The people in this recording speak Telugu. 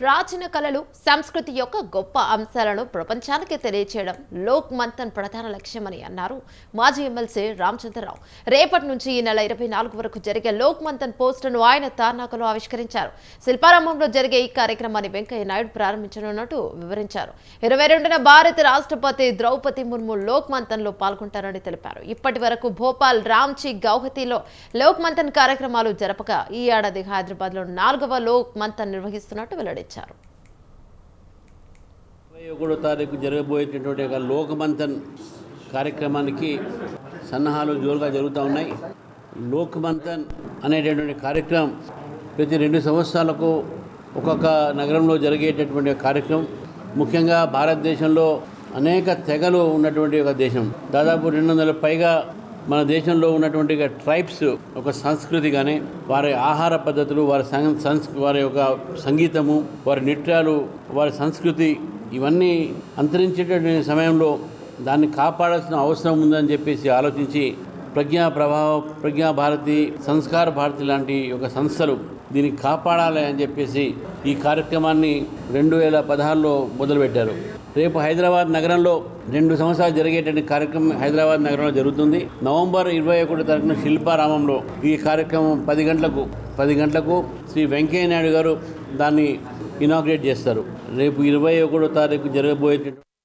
ప్రాచీన కళలు సంస్కృతి యొక్క గొప్ప అంశాలను ప్రపంచానికి తెలియచేయడం లోక్ మంథన్ ప్రధాన లక్ష్యమని అన్నారు మాజీ ఎమ్మెల్సీ రామచంద్రరావు. రేపటి నుంచి ఈ నెల ఇరవై నాలుగు వరకు జరిగే లోక్ మంథన్ పోస్టును ఆయన తార్నాకలో ఆవిష్కరించారు. శిల్పారామంలో జరిగే ఈ కార్యక్రమాన్ని వెంకయ్య నాయుడు ప్రారంభించనున్నట్టు వివరించారు. ఇరవై రెండున భారత రాష్ట్రపతి ద్రౌపది ముర్ము లోక్ మంథన్లో పాల్గొంటారని తెలిపారు. ఇప్పటి వరకు భోపాల్ రాంచీ గౌహతిలో లోక్ మంథన్ కార్యక్రమాలు జరపగా ఈ ఏడాది హైదరాబాద్లో నాలుగవ లోక్ మంథన్ నిర్వహిస్తున్నట్టు వెల్లడించారు. ఇరవై ఒకటో తారీఖు జరగబోయేటటువంటి ఒక లోకమంతన్ కార్యక్రమానికి సన్నాహాలు జోరుగా జరుగుతూ ఉన్నాయి. లోకమంతన్ అనేటటువంటి కార్యక్రమం ప్రతి రెండు సంవత్సరాలకు ఒక్కొక్క నగరంలో జరిగేటటువంటి కార్యక్రమం. ముఖ్యంగా భారతదేశంలో అనేక తెగలు ఉన్నటువంటి ఒక దేశం. దాదాపు రెండు వందల పైగా మన దేశంలో ఉన్నటువంటి ట్రైబ్స్ ఒక సంస్కృతి కానీ వారి ఆహార పద్ధతులు వారి సం- సంస్ వారి యొక్క సంగీతము వారి నృత్యాలు వారి సంస్కృతి ఇవన్నీ అంతరించేటటువంటి సమయంలో దాన్ని కాపాడాల్సిన అవసరం ఉందని చెప్పేసి ఆలోచించి ప్రజ్ఞా ప్రభావ ప్రజ్ఞా భారతి సంస్కార భారతి లాంటి ఒక సంస్థలు దీన్ని కాపాడాలి అని చెప్పేసి ఈ కార్యక్రమాన్ని రెండు వేల పదహారులో మొదలుపెట్టారు. రేపు హైదరాబాద్ నగరంలో రెండు సంవత్సరాలు జరిగేటువంటి కార్యక్రమం హైదరాబాద్ నగరంలో జరుగుతుంది. నవంబర్ ఇరవై ఒకటి తారీఖున శిల్పారామంలో ఈ కార్యక్రమం పది గంటలకు పది గంటలకు శ్రీ వెంకయ్య నాయుడు గారు దాన్ని ఇనాగ్రేట్ చేస్తారు. రేపు ఇరవై ఒకటో తారీఖు జరగబోయేటటువంటి